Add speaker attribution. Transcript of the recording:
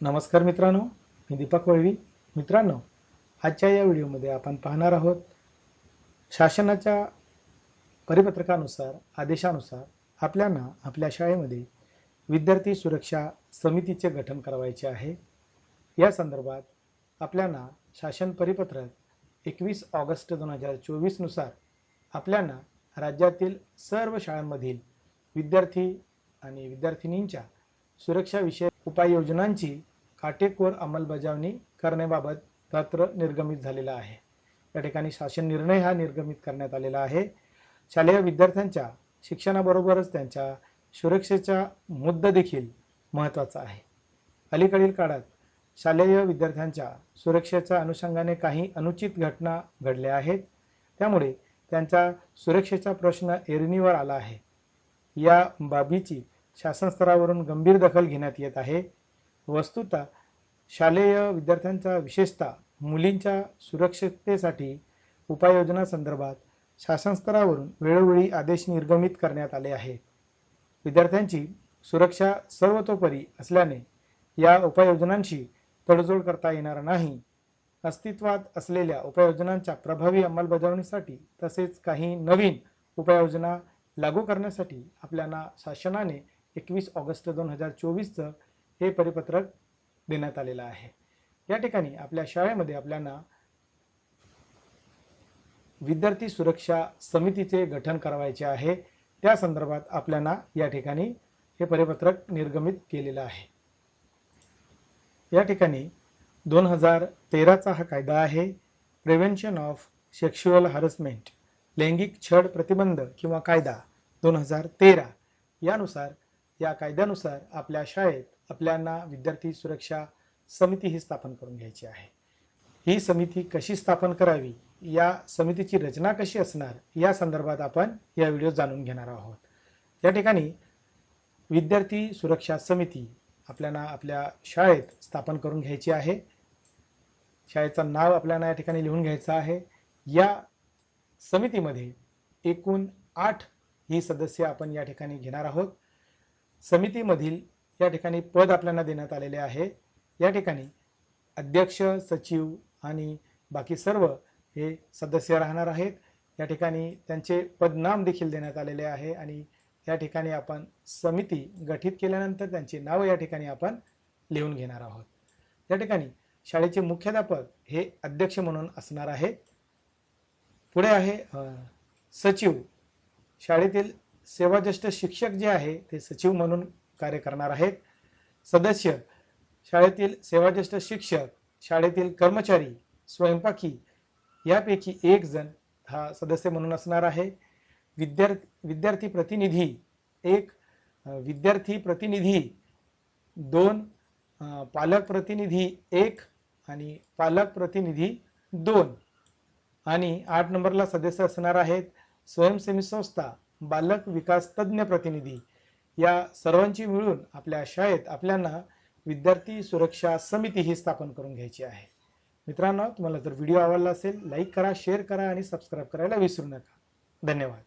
Speaker 1: नमस्कार मित्रांनो मी दीपक वळवी. मित्रांनो आजच्या या व्हिडिओमध्ये आपण पाहणार आहोत शासनाच्या परिपत्रकानुसार आदेशानुसार आपल्याला आपल्या शाळेमध्ये विद्यार्थी सुरक्षा समितीचे गठन करावायचे आहे. या संदर्भात आपल्याला शासन परिपत्रक एकवीस ऑगस्ट दोन हजार चोवीसनुसार आपल्याला राज्यातील सर्व शाळांमधील विद्यार्थी आणि विद्यार्थिनींच्या सुरक्षाविषयक उपाययोजनांची काटेकोर अंमलबजावणी करण्याबाबत पत्र निर्गमित झालेलं आहे. या ठिकाणी शासन निर्णय हा निर्गमित करण्यात आलेला आहे. शालेय विद्यार्थ्यांच्या शिक्षणाबरोबरच त्यांच्या सुरक्षेचा मुद्दा देखील महत्त्वाचा आहे. अलीकडील काळात शालेय विद्यार्थ्यांच्या सुरक्षेच्या अनुषंगाने काही अनुचित घटना घडल्या आहेत. त्यामुळे त्यांच्या सुरक्षेचा प्रश्न एरणीवर आला आहे. या बाबीची शासन स्तरावरून गंभीर दखल घेण्यात येत आहे. वस्तुतः शालेय विद्यार्थ्यांचा विशेषतः मुलींच्या सुरक्षिततेसाठी उपाययोजना संदर्भात शासन स्तरावरून वेळोवेळी आदेश निर्गमित करण्यात आले आहेत विद्यार्थ्यांची सुरक्षा सर्वतोपरी असल्याने या उपाययोजनांशी तडजोड करता येणार नाही. अस्तित्वात असलेल्या उपाययोजनांच्या प्रभावी अंमलबजावणीसाठी तसेच काही नवीन उपाययोजना लागू करण्यासाठी आपल्याला शासनाने एकवीस ऑगस्ट दोन हजार चोवीसचं हे परिपत्रक देण्यात आलेलं आहे. या ठिकाणी आपल्या शाळेमध्ये आपल्याला विद्यार्थी सुरक्षा समितीचे गठन करावायचे आहे. त्या संदर्भात आपल्याला या ठिकाणी हे परिपत्रक निर्गमित केलेलं आहे. या ठिकाणी दोन हजार तेराचा हा कायदा आहे. प्रिव्हेन्शन ऑफ सेक्शुअल हरसमेंट लैंगिक छळ प्रतिबंध किंवा कायदा दोन हजार तेरा यानुसार या कायद्यानुसार आपल्या शाळेत आपल्याला विद्यार्थी सुरक्षा समिती ही स्थापन करून घ्यायची आहे. ही समिती कशी स्थापन करावी? या समितीची रचना कशी असणार? या संदर्भात आपण या व्हिडिओ जाणून घेणार आहोत. या ठिकाणी विद्यार्थी सुरक्षा समिती आपल्याला आपल्या शाळेत स्थापन करून घ्यायची आहे. शाळेचं नाव आपल्याला या ठिकाणी लिहून घ्यायचं आहे. या समितीमध्ये एकूण आठ ही सदस्य आपण या ठिकाणी घेणार आहोत. समितीमधील या ठिकाणी पद आपल्याला देण्यात आलेले आहे. या ठिकाणी अध्यक्ष सचिव आणि बाकी सर्व हे सदस्य राहणार आहेत. या ठिकाणी त्यांचे पदनाम देखील देण्यात आलेले आहे आणि या ठिकाणी आपण समिती गठीत केल्यानंतर त्यांची नावं या ठिकाणी आपण लिहून घेणार आहोत. या ठिकाणी शाळेचे मुख्याध्यापक हे अध्यक्ष म्हणून असणार आहेत. पुढे आहे सचिव. शाळेतील सेवाज्येष्ठ शिक्षक जे आहे ते सचिव म्हणून कार्य करणार आहेत. सदस्य शाळेतील सेवाज्येष्ठ शिक्षक शाळेतील कर्मचारी स्वयंपाकी यापैकी एक जण हा सदस्य म्हणून असणार आहे. विद्यार्थी विद्यार्थी प्रतिनिधी एक विद्यार्थी प्रतिनिधी दोन पालक प्रतिनिधी एक आणि पालक प्रतिनिधी दोन. आणि आठ नंबरला सदस्य असणार आहेत. स्वयंसेवी संस्था बालक विकास तज्ज्ञ प्रतिनिधी या सर्वांची मिळून आपल्या शाळेत आपल्याला विद्यार्थी सुरक्षा समिती ही स्थापन करून घ्यायची आहे. मित्रांनो तुम्हाला जर व्हिडिओ आवडला असेल लाईक करा शेअर करा आणि सबस्क्राईब करायला विसरू नका. धन्यवाद.